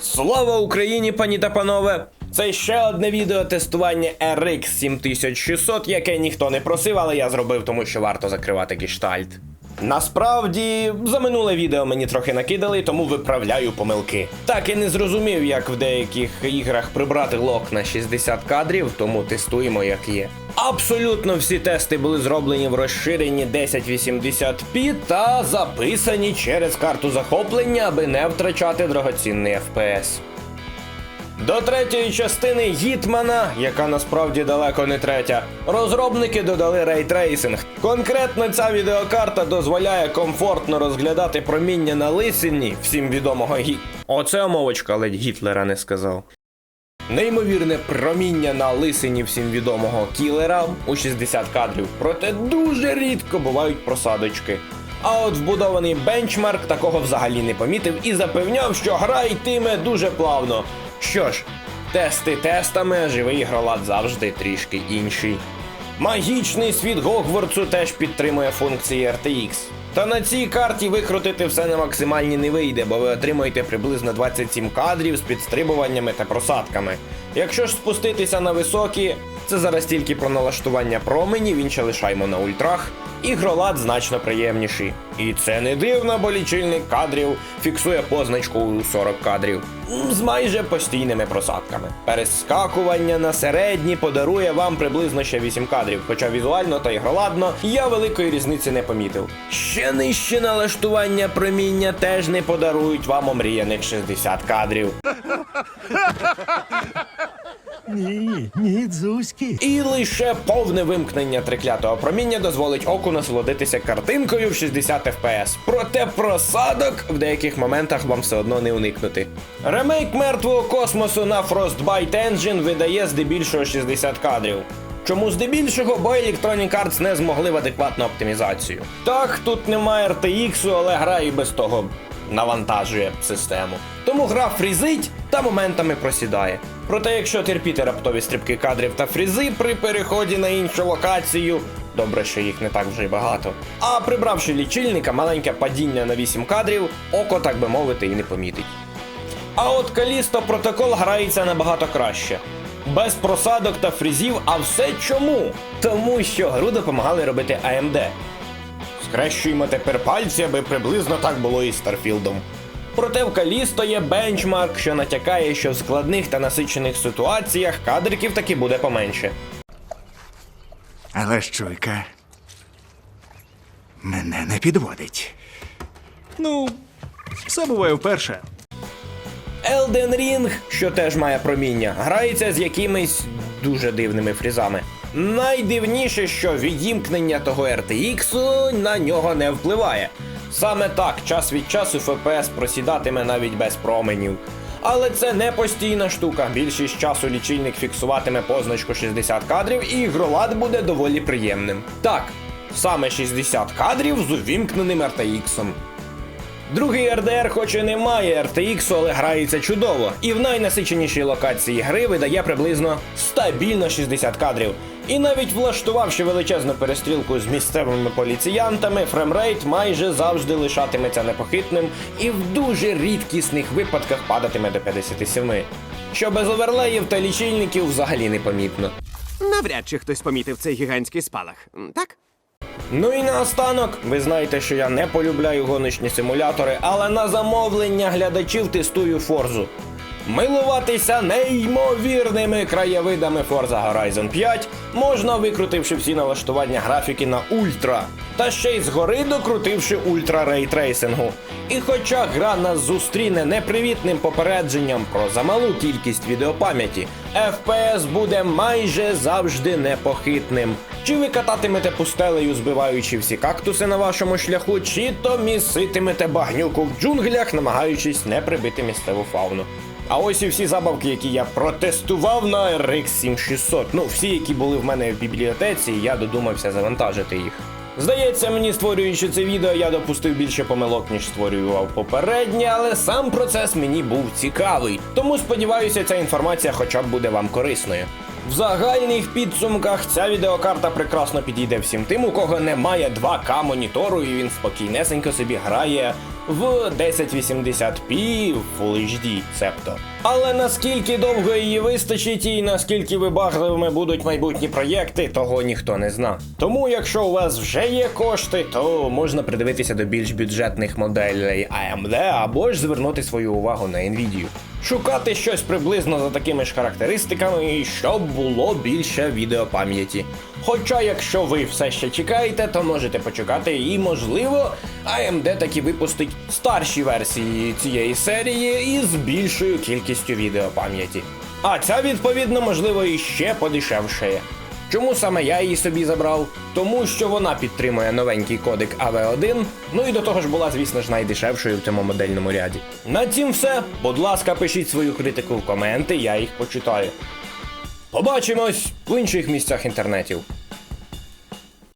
Слава Україні, пані та панове! Це ще одне відео тестування RX 7600, яке ніхто не просив, але я зробив, тому що варто закривати гештальт. Насправді, за минуле відео мені трохи накидали, тому виправляю помилки. Так і не зрозумів, як в деяких іграх прибрати лок на 60 кадрів, тому тестуємо як є. Абсолютно всі тести були зроблені в розширенні 1080p та записані через карту захоплення, аби не втрачати дорогоцінний FPS. До третьої частини Гітмана, яка насправді далеко не третя, розробники додали рейтрейсинг. Конкретно ця відеокарта дозволяє комфортно розглядати проміння на лисині всім відомого гі. Оце омовочка, ледь Гітлера не сказав. Неймовірне проміння на лисині всім відомого кілера у 60 кадрів, проте дуже рідко бувають просадочки. А от вбудований бенчмарк такого взагалі не помітив і запевняв, що гра йтиме дуже плавно. Що ж, тести тестами, живий ігролад завжди трішки інший. Магічний світ Гогвартсу теж підтримує функції RTX. Та на цій карті викрутити все на максимальні не вийде, бо ви отримуєте приблизно 27 кадрів з підстрибуваннями та просадками. Якщо ж спуститися на високі, це зараз тільки про налаштування променів, інше лишаємо на ультрах. Ігролад значно приємніший. І це не дивно, бо лічильник кадрів фіксує позначку у 40 кадрів з майже постійними просадками. Перескакування на середні подарує вам приблизно ще 8 кадрів, хоча візуально та ігроладно я великої різниці не помітив. Ще нижче налаштування проміння теж не подарують вам омріяних 60 кадрів. Ні, ні, дзузьки. І лише повне вимкнення триклятого проміння дозволить оку насолодитися картинкою в 60 FPS. Проте просадок в деяких моментах вам все одно не уникнути. Ремейк мертвого космосу на Frostbite Engine видає здебільшого 60 кадрів. Чому здебільшого, бо Electronic Arts не змогли в адекватну оптимізацію. Так, тут немає RTX, але гра і без того навантажує систему. Тому гра фрізить та моментами просідає. Проте, якщо терпіти раптові стрибки кадрів та фрізи при переході на іншу локацію, добре, що їх не так вже й багато. А прибравши лічильника, маленьке падіння на 8 кадрів, око, так би мовити, і не помітить. А от Калісто протокол грається набагато краще. Без просадок та фрізів, а все чому? Тому що гру допомагали робити AMD. Скрещуємо тепер пальці, аби приблизно так було і з Старфілдом. Проте в Калісто є бенчмарк, що натякає, що в складних та насичених ситуаціях кадриків таки буде поменше. Але щуйка мене не підводить. Ну, все буває вперше. Elden Ring, що теж має проміння, грається з якимись дуже дивними фрізами. Найдивніше, що відімкнення того RTX на нього не впливає. Саме так, час від часу FPS просідатиме навіть без променів. Але це не постійна штука. Більшість часу лічильник фіксуватиме позначку 60 кадрів, і ігролад буде доволі приємним. Так, саме 60 кадрів з увімкненим RTX. Другий RDR хоч і не має RTX, але грається чудово, і в найнасиченішій локації гри видає приблизно стабільно 60 кадрів. І навіть влаштувавши величезну перестрілку з місцевими поліціянтами, фремрейт майже завжди лишатиметься непохитним і в дуже рідкісних випадках падатиме до 57. Що без оверлеїв та лічильників взагалі не помітно. Навряд чи хтось помітив цей гігантський спалах, так? Ну і наостанок, ви знаєте, що я не полюбляю гоночні симулятори, але на замовлення глядачів тестую Форзу. Милуватися неймовірними краєвидами Forza Horizon 5 можна, викрутивши всі налаштування графіки на ультра, та ще й згори докрутивши ультра рейтрейсингу. І хоча гра нас зустріне непривітним попередженням про замалу кількість відеопам'яті, FPS буде майже завжди непохитним. Чи ви кататимете пустелею, збиваючи всі кактуси на вашому шляху, чи то міситимете багнюку в джунглях, намагаючись не прибити місцеву фауну. А ось і всі забавки, які я протестував на RX 7600. Ну, всі, які були в мене в бібліотеці, я додумався завантажити їх. Здається, мені створюючи це відео, я допустив більше помилок, ніж створював попереднє, але сам процес мені був цікавий. Тому сподіваюся, ця інформація хоча б буде вам корисною. В загальних підсумках ця відеокарта прекрасно підійде всім тим, у кого немає 2К монітору, і він спокійнесенько собі грає в 1080p Full HD, цебто. Але наскільки довго її вистачить і наскільки вибагливими будуть майбутні проєкти, того ніхто не зна. Тому, якщо у вас вже є кошти, то можна придивитися до більш бюджетних моделей AMD або ж звернути свою увагу на Nvidia. Шукати щось приблизно за такими ж характеристиками, щоб було більше відеопам'яті. Хоча, якщо ви все ще чекаєте, то можете почекати і, можливо, AMD таки випустить старші версії цієї серії із більшою кількістю відеопам'яті. А ця, відповідно, можливо, і ще подешевшає. Чому саме я її собі забрав? Тому що вона підтримує новенький кодек AV1, ну і до того ж була, звісно ж, найдешевшою в цьому модельному ряді. На цім все. Будь ласка, пишіть свою критику в коменти, я їх почитаю. Побачимось в інших місцях інтернетів.